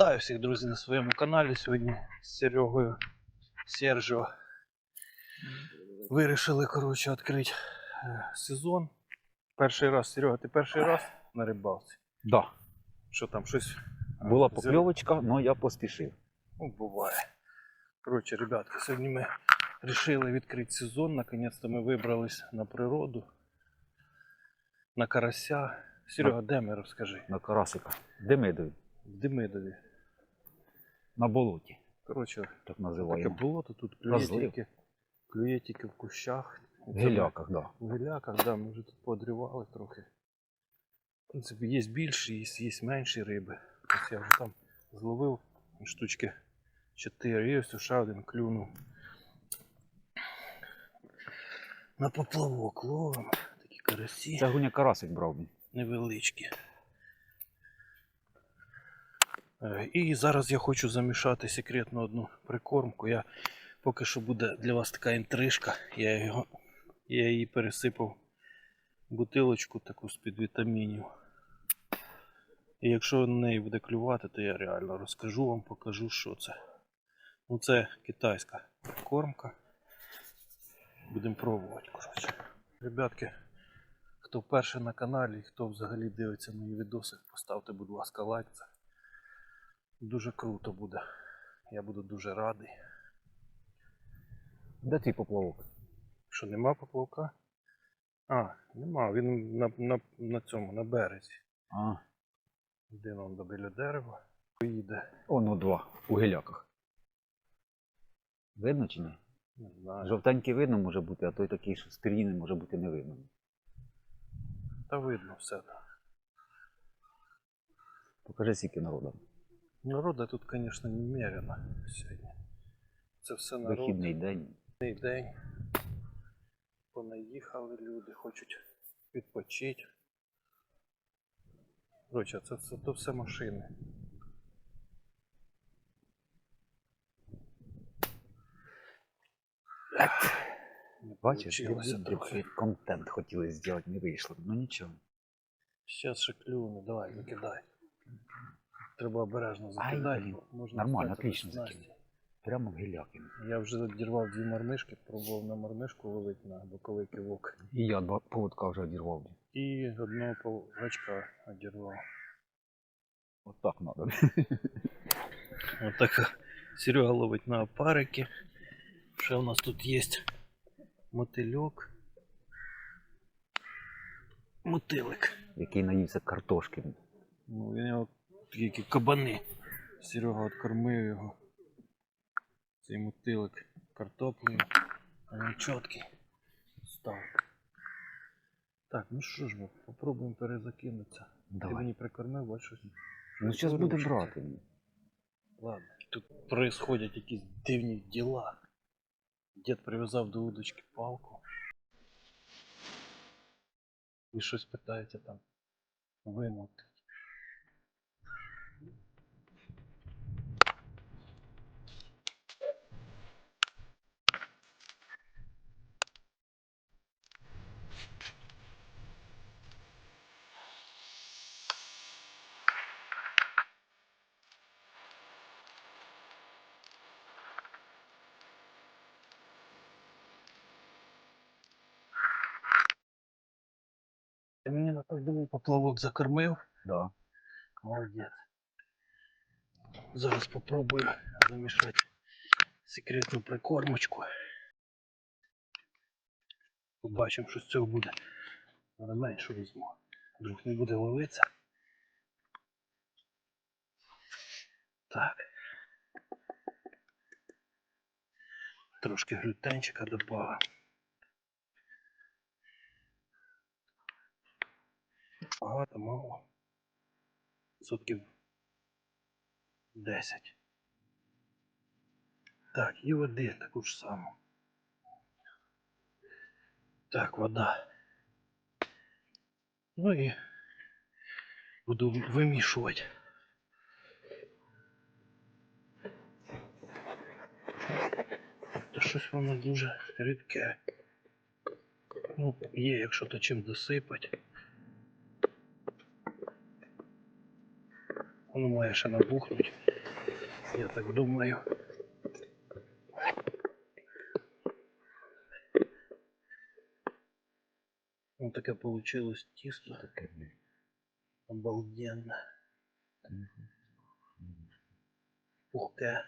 Вітаю всіх, друзі, на своєму каналі. Сьогодні з Серегою Сержо вирішили, коротше, відкрити е, сезон. Перший раз, Серега, ти перший раз на рибалці? Да. Що там, щось? е, Була покльовочка, але я поспішив. Ну, буває. Коротше, ребятки, сьогодні ми вирішили відкрити сезон. Наконець-то ми вибрались на природу, на карася. Серега, де ми розкажи? На карасика. Демидові. В Демидові. На болоті. Коротше, Так таке називаємо. болото, тут клює Розлив. тільки, клює тільки в кущах. В геляках, да. В геляках, да, ми вже тут подрівали трохи. В принципі, є більші, є, є менші риби. Ось я вже там зловив штучки 4, і ось ще один клюнув. На поплавок ловимо. Такі карасі Це гуня карасик брав невеличкі. Е, І зараз я хочу замішати секретну одну прикормку. Я поки що буде для вас така інтрижка. Я, його, я її пересипав бутилочку таку з-під вітамінів. І якщо на неї буде клювати, то я реально розкажу вам, покажу, що це. Ну це китайська прикормка. Будемо пробувати, коротше. Ребятки, Хто вперше на каналі, хто взагалі дивиться мої відоси, поставте, будь ласка, лайк. Дуже круто буде. Я буду дуже радий. Де твій поплавок? Що нема поплавка? А, нема, він на, на, на цьому, на березі. А, Один он до біля дерева. Поїде. оно два. У геляках. Видно чи ні? Не знаю. Жовтенький видно може бути, а той такий що стрійний може бути не видно. Та видно все. Покажи скільки народу. Народу тут, звісно, немерено сьогодні. Це все народ. Вихідний день. День понаїхали люди, хочуть відпочити. Коротше, це, це то все машини. Не Бачиш, трохи. контент хотіли зробити, не вийшло. Ну нічого. Щас ще клюну, давай, закидай. Треба обережно закидати. Можна Нормально, отлично закинув. Прямо в геляки. Я вже дірвав дві мармишки, пробував на мармишку ловити на боковий кивок. І я два поводка вже одірвав. І одного повечка одірвав. От так треба. Вот так Серега ловить на опарики. Ще у нас тут є мотильок. Мотилик. Який наївся картошки. Ну, нього такі які кабани. Серега откормив його. Цей мотилик картоплею. А він чіткий. Став. Так, ну що ж ми, попробуємо перезакинутися. Ти Давай. мені прикормив, бачиш? Ну зараз буде брати. Ладно, тут происходят якісь дивні діла. Дід прив'язав до удочки палку. І щось питається там вимути. Ти мені на так думав, поплавок закормив. Да. Молодець. Зараз попробую замішати секретну прикормочку. Побачимо, що з цього буде. Але менше візьму. Вдруг не буде ловитися. Так. Трошки глютенчика добавимо. Багато, мало. Сотків 10. Так, і води таку ж саму. Так, вода. Ну і буду вимішувати. Та щось воно дуже рідке. Ну, є, якщо то чим досипати. Воно має ще набухнуть. Я так думаю. Ось таке получилось тісто. Таке, блін. Обалденно. Пухке.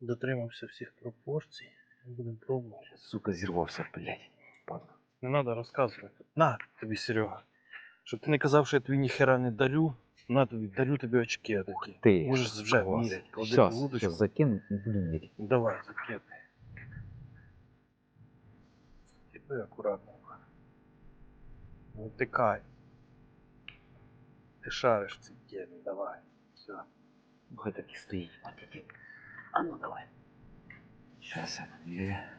Дотримався всіх пропорцій. Будемо пробувати. Сука, зірвався, блядь. Падла. Не треба розказувати. На тобі, Серега. Щоб ти не казав, що я тобі ніхера не дарю, на тобі, дарю тобі очки такі. Ти. Можеш вже міряти. Клади Щас, в щас закину, не буду міряти. Давай, закидай. Типи акуратно. Не втикай. Ти шариш в цій давай. Все. Хай так і стоїть. А ну давай. Щас я.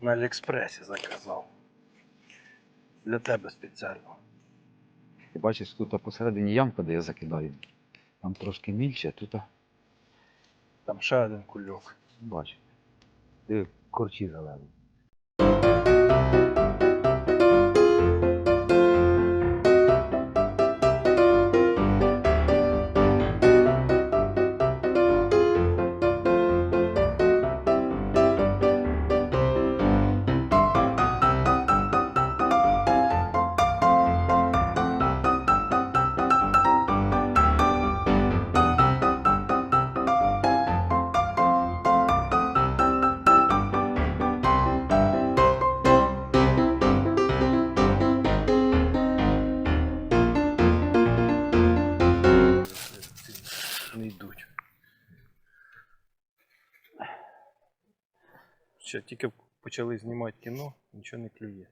На Аліекспресі заказав. Для тебе спеціально. Ти бачиш, тут посередині ямка, де я закидаю. Там трошки мільче, тут Там ще один кульок. Бачиш, диви корчі залили. Почали знімати кіно, нічого не клює.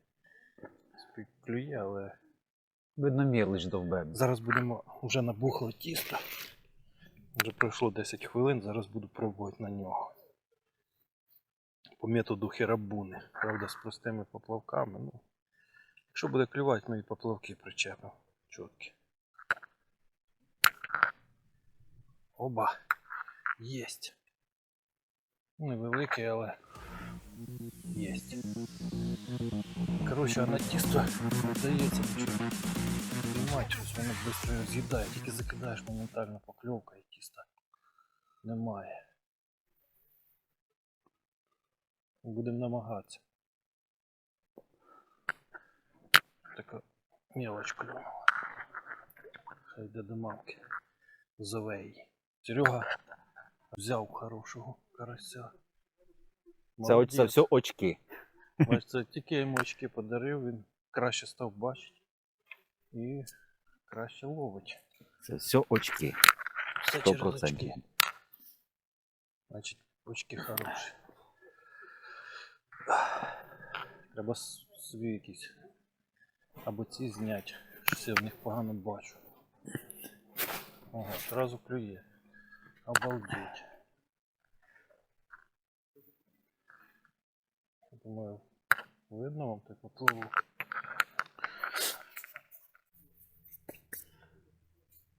Клює, але Видно, мірлич довбе. зараз будемо вже набухло тісто. Вже пройшло 10 хвилин, зараз буду пробувати на нього. По методу херабуни. Правда, з простими поплавками. Ну, якщо буде клювати, ми і поплавки причепимо. Чоткі. Оба. Єсть. Невеликий, але єсть. Коротше, а на тісто не вдається нічого. Знімати щось, воно швидко з'їдає. Тільки закидаєш моментально покльовка і тіста немає. Будемо намагатися. Така мелоч клюнула. Хай йде до мамки. Зове її. Серега взяв хорошого карася. Це, оч- це Молодець. все очки. Ось це тільки я йому очки подарив, він краще став бачити і краще ловить. Це все очки. Все Сто через процентів. очки. Значить, очки хороші. Треба с- собі якісь або ці зняти. Щось я в них погано бачу. Ага, одразу клює. Обалдеть. Я Думаю, видно вам так попливу.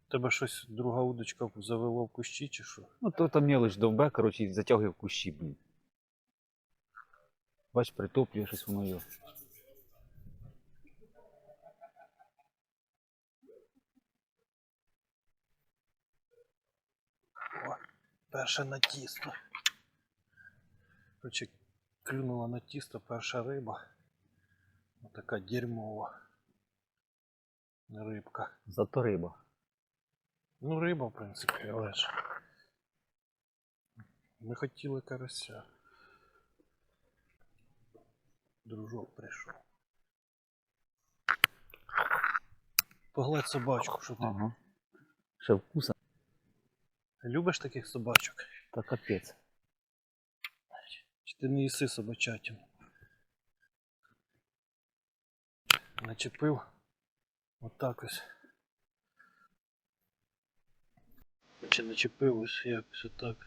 Тебе щось друга удочка завело в кущі чи що? Ну, то там мілоч довбе, коротше, і затягує в кущі, блін. Бач, притоплює щось воно його. О, перше на тісто. Короче, клюнула на тісто перша риба. Така дерьмова. Рибка. Зато риба. Ну, риба, в принципі, але ж. Ми хотіли карася. Дружок прийшов. Погладь собачку, що ти. Ага. Ще вкуса. Любиш таких собачок? Та капець. Чи ти не їси собачатину? Начепив отак ось. Чи начепив ось якось отак.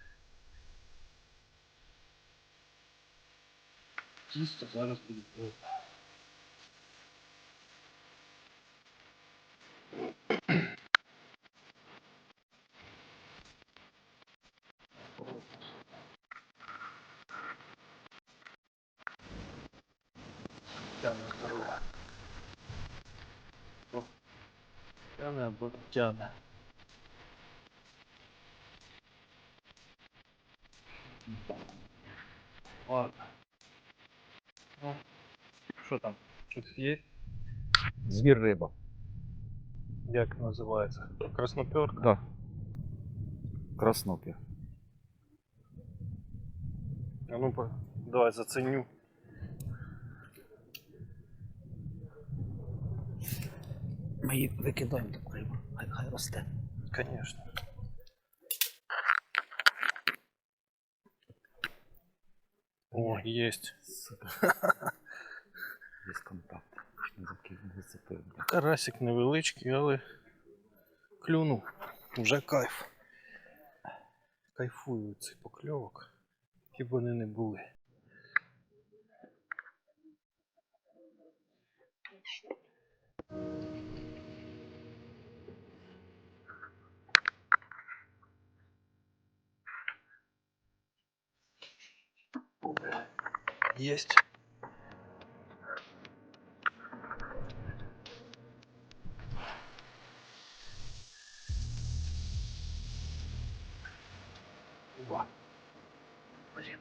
Тісто зараз буде gömme. Ладно. Ну, що там? Щось є? Звір риба. Як называется? Красноперка? Да. Краснопір. А ну-ка, давай заценю. Ми її викидаємо росте. Конечно. О, есть. Без контакту. Карасик невеличкий, але клюнув. Вже кайф. Кайфую цих покльовок. Б вони не були. Есть. Два. Блін.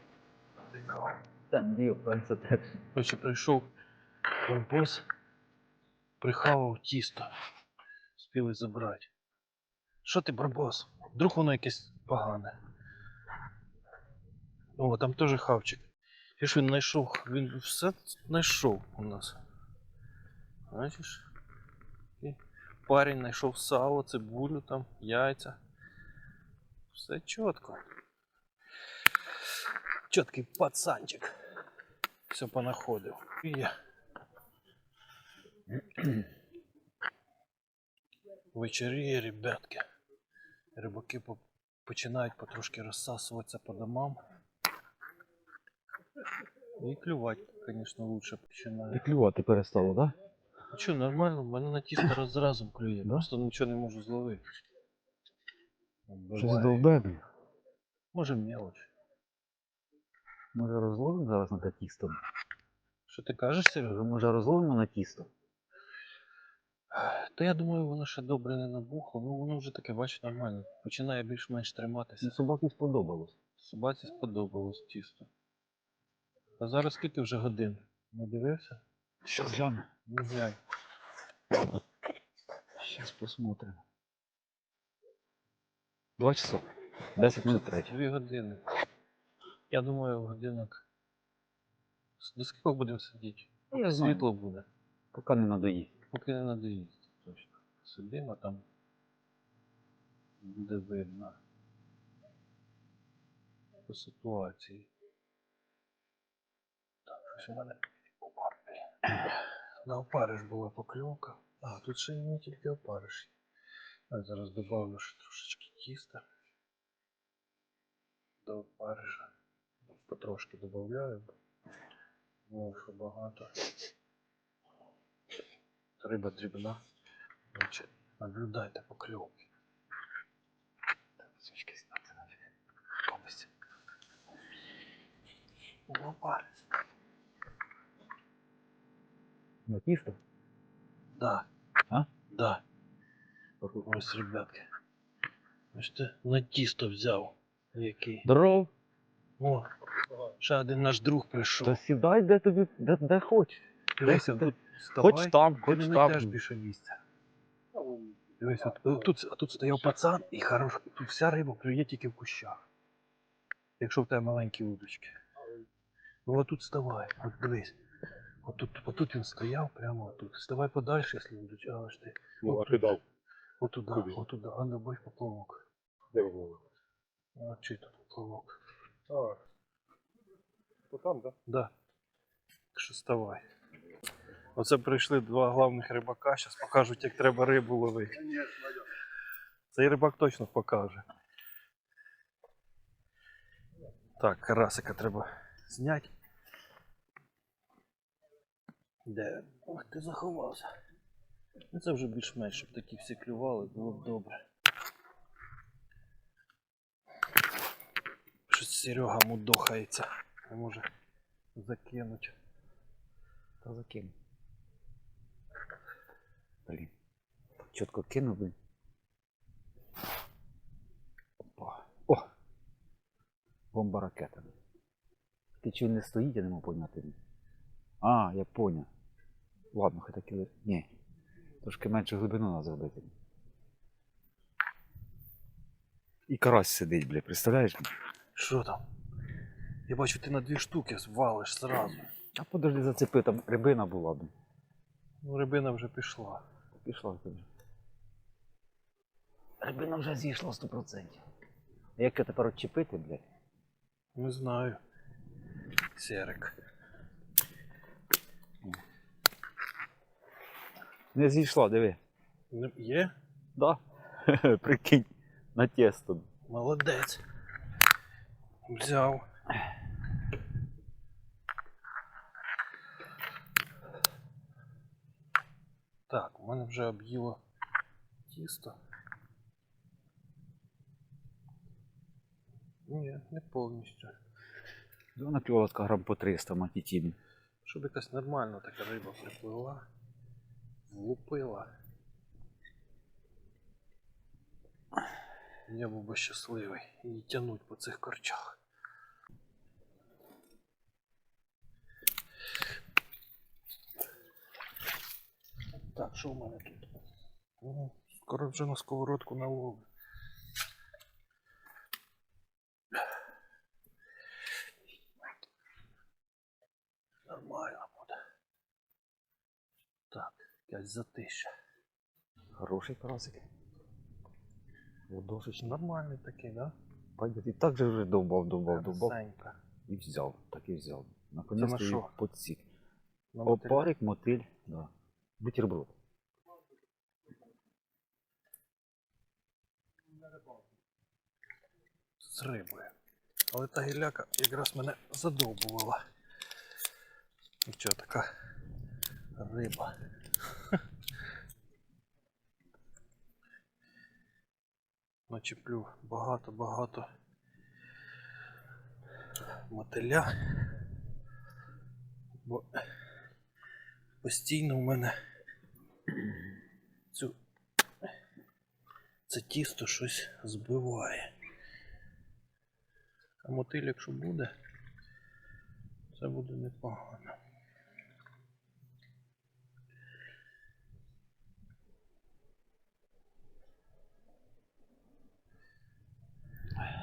Цікаво. Та це теж. Короче, прийшов композ, прихавав тісто. Спіли забрати. Що ти, барбос? Вдруг воно якесь погане. О, там теж хавчик. І він знайшов, він все знайшов у нас. Бачиш? Парень знайшов сало, цибулю там, яйця. Все чітко. Чіткий пацанчик. Все понаходив. І я. Вечеріє, ребятки. Рибаки починають потрошки розсасуватися по домам. І клювати, звісно, лучше починає. І клювати перестало, так? Ну що, нормально, в мене на тісто раз разом клює. Да? Просто нічого не можу зловити. Да? Щось довбе. Може мелоч. Може розловимо зараз на те тісто? Що ти кажеш, Сережа? Може розловимо на тісто? Та я думаю, воно ще добре не набухло, ну воно вже таке, бачиш, нормально. Починає більш-менш триматися. Ну, собаці сподобалось. Собаці сподобалось тісто. А зараз скільки вже годин? Не дивився? Що гляну? Не знаю. Зараз посмотримо. Два часа. Десять минут третє. Дві години. Я думаю, годинок. До скільки будемо сидіти? Я знаю. Світло буде. Поки не надоїсть. Поки не надоїсть. Точно. Сидимо там. Буде видно. По ситуації. Так, мене. На опариш була покльовка. А, тут ще не тільки опариш. Я зараз добавлю ще трошечки тіста. До опариша. Потрошки додаю. Ну, що багато. Риба дрібна. Значить, наблюдайте покльовки. Так, свічки зняти нафіг. Повністю. Опа. На тісто? Да. А? Да. Ось, ребятки. Бачите, на взяв. Який. Здоров. О, ще один наш друг прийшов. Та сідай, де тобі, де, де хочеш. Дивися, тут вставай. Хоч там, Ти хоч не там. знайдеш більше місця. Дивись, от, от тут, а тут стояв пацан і хорош, тут вся риба клює тільки в кущах. Якщо в тебе маленькі удочки. Ну от тут вставай, от дивись. Отут, отут він стояв, прямо отут. Вставай подальше, якщо. А аж ти. Ну, а ти дав. Отуда, Куди? отуда. А ну бачиш поплавок. Де були? А чи тут поплавок? А. То там, да? Да. Так що вставай. Оце прийшли два главних рибака, зараз покажуть, як треба рибу ловити. Цей рибак точно покаже. Так, карасика треба зняти. Де? Ох, ти заховався. Ну це вже більш-менш, щоб такі всі клювали, було б добре. Щось Серега мудохається. Не може закинуть. Та закину. Блін. Чітко кинув, блін. Опа. О! Бомба ракета. Ти він не стоїть, я не можу поняти. А, я поняв. Ладно, хай так і Ні. Трошки менше глибину треба зробити. І карась сидить, бля, представляєш? Що там? Я бачу, ти на дві штуки валиш зразу. А подожди, зацепи, там рибина була б. Ну, рибина вже пішла. Пішла туди. Рибина вже зійшла 100%. А як я тепер відчепити, блядь? Не знаю. Серик. Не зійшла, диви. Не- Є? Да? Прикинь, на тесто. Молодець. Взяв. Так, у мене вже об'їло тісто. Ні, не повністю. Вона така грам по 300 матітін. Щоб якась нормальна така риба приплила, влупила. Я був би щасливий і тянуть по цих корчах. Так, що в мене тут? Ну, скоро вже на сковородку наловлю. Нормально буде. Так, якась затища. Хороший карасик. Ладошечний. Нормальний такий, да? Пойдет. І так же вже довбав, довбав, довбав. Красенько. І взяв. Так і взяв. на Наконець що? її подсік. На мотиль- Опарик, мотиль, да. Бутерброд. з рибою. Але та гіляка якраз мене задовбувала. Нічого така риба. Начеплю багато-багато мотиля. Бо постійно в мене цю це тісто щось збиває. А мотиль, якщо буде, це буде непогано.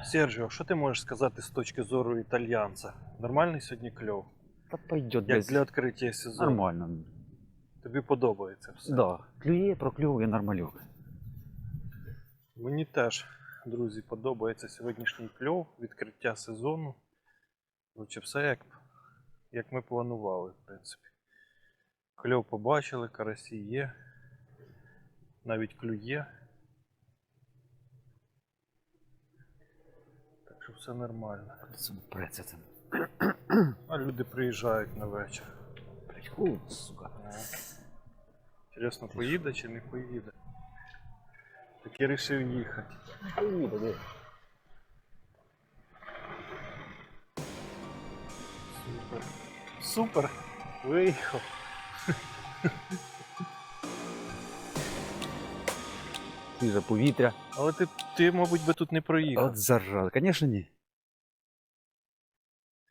Серджіо, що ти можеш сказати з точки зору італьянця? Нормальний сьогодні кльов? Та пойдет Як десь. для відкриття сезону. Нормально. Тобі подобається все. Да. Клює, проклює нормальок. Мені теж, друзі, подобається сьогоднішній кльов, відкриття сезону. Короче, все як, як ми планували, в принципі. Кльов побачили, карасі є. Навіть клює. Так що все нормально. Це це. А люди приїжджають на вечір. Блять, холодно, сука. Інтересно, поїде чи не поїде? Так я вирішив їхати. Поїде, де? Супер. Супер. Виїхав. Свіже повітря. Але ти, ти, мабуть, би тут не проїхав. От зараза. Звісно, ні.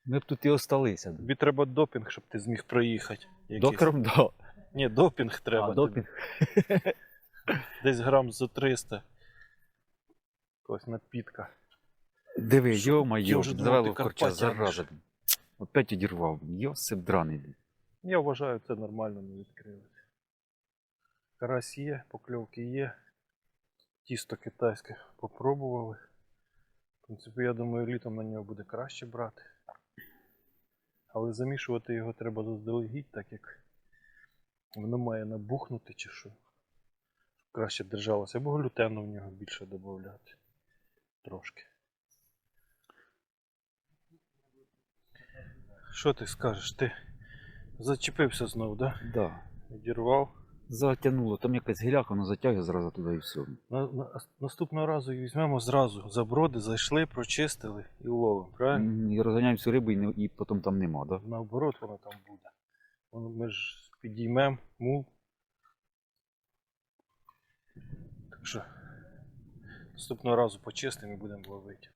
Ми б тут і осталися. Тобі треба допінг, щоб ти зміг проїхати. Якийсь. Докером, да. Ні, допінг треба. А, тобі. допінг. Десь грам за 300. Якась напітка. Диви, йо-моє, завело ти корча, зараза. Опять одірвав. Йосип драний. Я вважаю, це нормально не відкрилося. Карась є, покльовки є. Тісто китайське попробували. В принципі, я думаю, літом на нього буде краще брати. Але замішувати його треба заздалегідь, так як воно має набухнути чи що. Щоб краще держалося. Або глютену в нього більше додати. Трошки. Що ти скажеш? Ти зачепився знов, да? Да. Відірвав. Затягнуло. Там якась гіляка, воно затягує зразу туди і все. На, на, наступного разу візьмемо зразу за броди, зайшли, прочистили і ловимо, правильно? М, І розганяємо всю рибу і, не, і потім там нема, да? Наоборот, воно там буде. Воно- Ми ж підіймемо мул. Так що наступного разу почистимо і будемо ловити.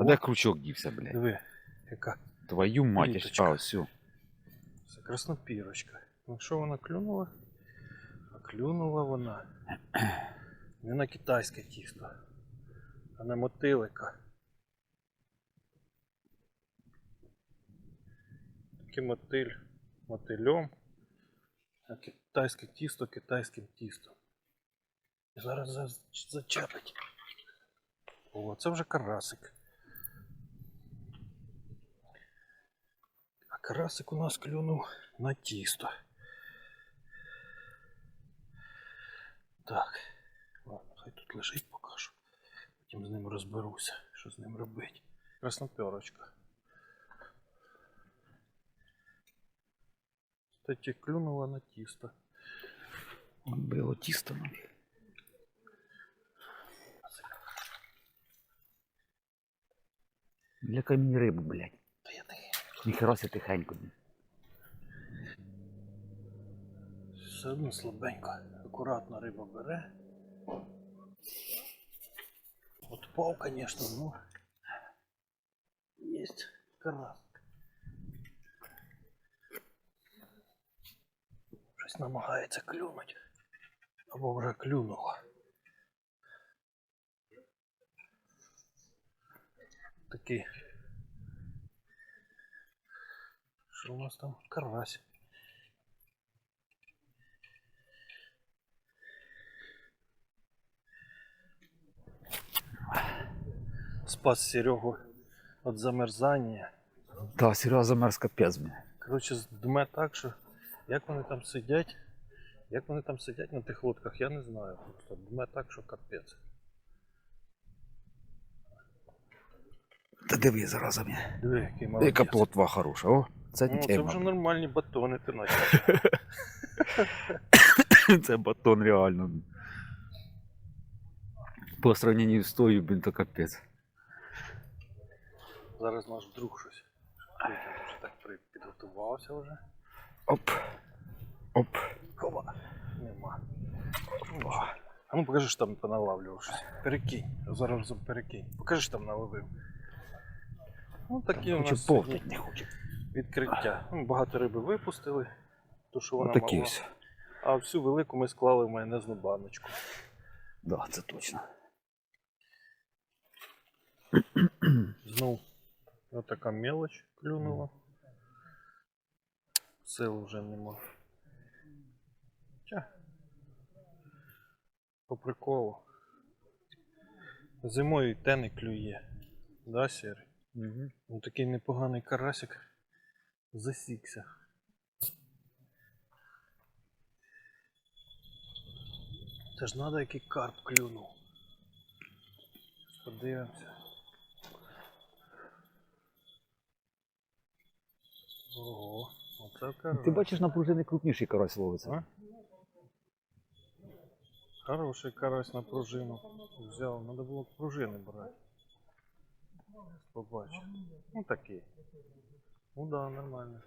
А де крючок дівся, блядь? Диви, яка Твою матір. Ниточка. А, все. Це краснопірочка. Ну що вона клюнула? А клюнула вона не на китайське тісто, а на мотилика. Такий мотиль мотильом, а китайське тісто китайським тістом. І зараз за- зачепить. О, це вже карасик. карасик у нас клюнув на тісто. Так. Ладно, хай тут лежить покажу. Потім з ним розберуся, що з ним робити. Красноперочка. Кстати, клюнула на тісто. Було тісто. ну. Лякай мені рибу, блядь. Та я. Ніхера ся тихенько. Все одно слабенько. Акуратно риба бере. Отпав, конечно, ну. Есть карасик. Щось намагається клюнуть. Або вже клюнуло. Такий. Що у нас там? Карась. Спас Серегу від замерзання. Та, Серега замерз капець, блядь. Коротше, дме так, що як вони там сидять, як вони там сидять на тих лодках, я не знаю. Просто дме так, що капець. Та диви зараза мені. Диви, який молодець. Яка плотва хороша, о. Це Ну, це вже нормальні батони ти наче. Це батон реально. По сравнению з тою, блін, то капець. Зараз наш друг щось. вже так підготувався вже. Оп. Оп. Хова. Нема. О. А ну покажи, що там поналавлював щось. Перекинь. Зараз перекинь. Покажи, що там наловив. Ну такі у нас сьогодні не хочу. Відкриття. Ну, багато риби випустили, то що вона Отакі мала. ось. А всю велику ми склали в майонезну баночку. Да, це точно. Знов отака мелоч клюнула. Сил вже нема. Тя. По приколу. Зимою й те не клює. Да, Сірий? Угу. Ну такий непоганий карасик засікся. Це ж надо який карп клюнув. Подивимося. Ого, оце карась. Ти бачиш на пружини крупніший карась ловиться. А? Хороший карась на пружину взяв. Надо було пружини брати. Побачив. Ну такий. Ну да, нормально.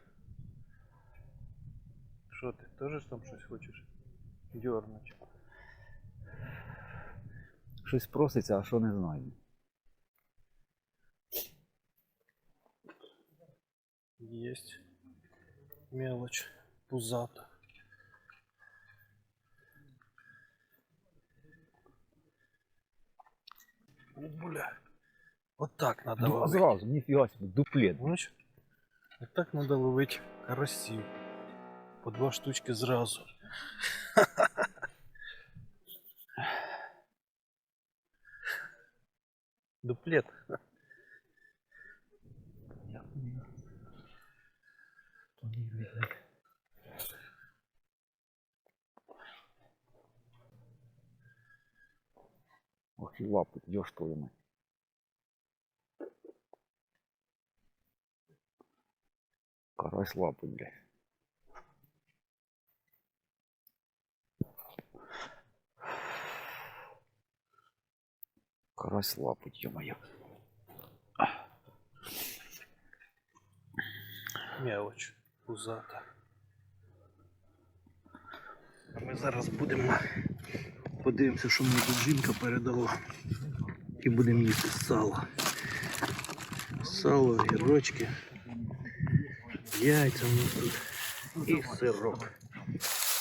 Що ти, теж там щось хочеш? Дернуть. Щось проситься, а що не знаю. Есть мелочь пузата. О, Бля. Вот так надо Ну, а ловить. зразу, ніфіга собі, дуплет. Бачиш? Вот так надо ловить карасів. По два штучки зразу. Дуплет. Ох, і лапи, йош твою мать. Карась лапи, блядь. Карась лапить, ё-моё. Мелоч пузата. А ми зараз будемо подивимося, що мені тут жінка передала. І будемо їсти сало. Сало, гірочки, яйця у нас тут і сирок.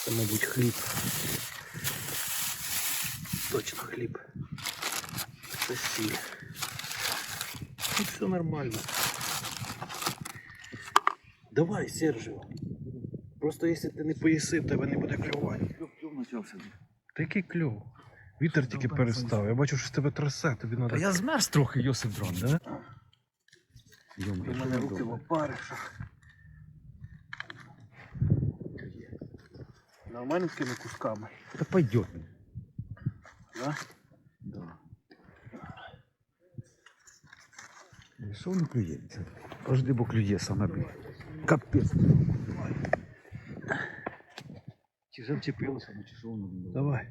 Це, мабуть, хліб. Точно хліб. Це сіль. Тут все нормально. Давай, Сержио. Просто якщо ти не поїси, в тебе не буде клювання. Клюв почався. Та який клюв? Вітер тільки перестав. Я бачу, що з тебе трясе, тобі треба. Та я змерз трохи, Йосип Дрон, да? У мене руки в опаришах. Нормально такими кусками. Та пойдет. Да? Да. І Що воно клює? Це Пожди, бо клює саме, блін. Капець. Чи вже вчепилося, ну чи що воно? блін? Давай.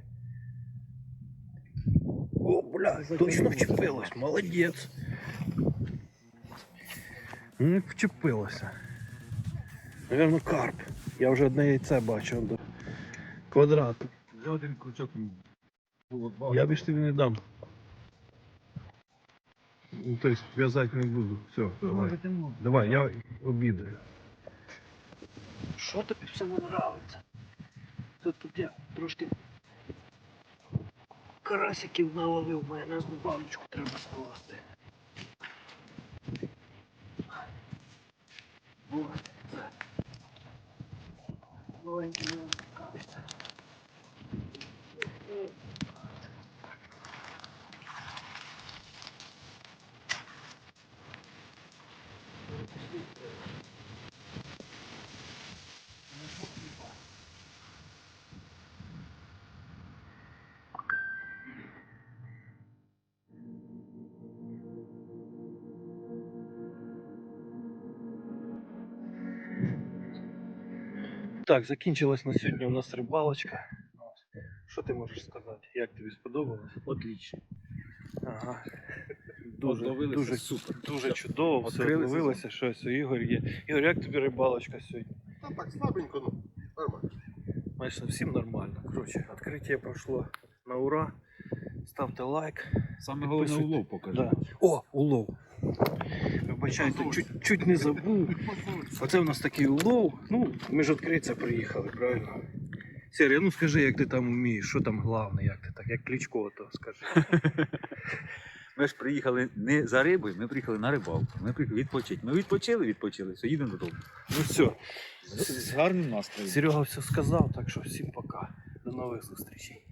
О, бля, точно вчепилось, молодець. Ну, вчепилося. Наверно, карп. Я вже одне яйце бачу. Квадрат. Вже один крючок було два. Я більше тобі не дам. Ну, тобто в'язати не буду. Все, давай. Давай, я обідаю. Що тобі в цьому подобається? Тут, тут я трошки карасиків наловив, мене на баночку треба скласти. Ось. Маленький маленький. Так, закінчилась на сьогодні у нас рибалочка. Що ти можеш сказати? Як тобі сподобалось? Отлично. Ага. Дуже, дуже, супер. дуже чудово, все Відкрили відловилося щось. У Ігор є. Ігор, як тобі рибалочка сьогодні? Та так слабенько, ну. Нормально. Майже всім нормально. Коротше, відкриття пройшло на ура. Ставте лайк. Саме головне улов покажи. Да. О, улов. Вибачайте, чуть, чуть не забув. Оце у нас такий улов. Ну, ми ж відкритися приїхали, правильно? Сергій, ну скажи, як ти там вмієш, що там головне, як ти так, як Кличко, то скажи. Ми ж приїхали не за рибою, ми приїхали на рибалку. Ми приїхали відпочити. Ми відпочили, відпочили, все, їдемо додому. Ну все, З, з гарним настроєм. Серега все сказав, так що всім пока. До нових зустрічей.